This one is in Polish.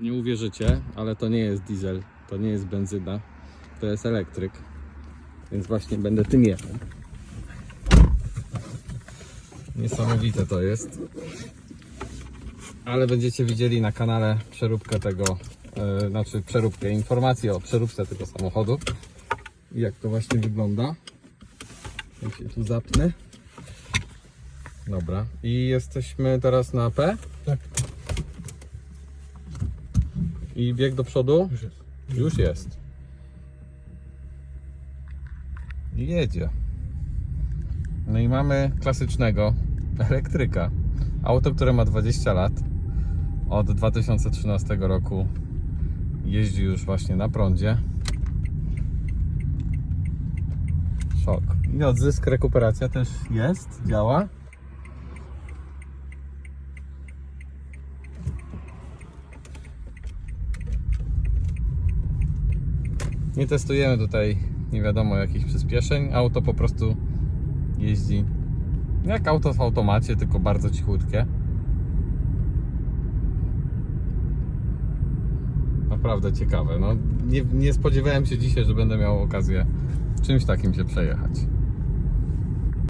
Nie uwierzycie, ale to nie jest diesel, to nie jest benzyna, to jest elektryk. Więc właśnie będę tym jechał. Niesamowite to jest. Ale będziecie widzieli na kanale przeróbkę tego, e, znaczy przeróbkę, informacje o przeróbce tego samochodu. I jak to właśnie wygląda. Jak się tu zapnę. Dobra. I jesteśmy teraz na P. Tak. I bieg do przodu. Już jest. Już jest. I jedzie. No i mamy klasycznego elektryka. Auto, które ma 20 lat. Od 2013 roku jeździ już właśnie na prądzie. Szok. I odzysk, rekuperacja też jest, działa. Nie testujemy tutaj nie wiadomo jakich przyspieszeń. Auto po prostu jeździ jak auto w automacie, tylko bardzo cichutkie. Naprawdę ciekawe. No, nie, nie spodziewałem się dzisiaj, że będę miał okazję czymś takim się przejechać.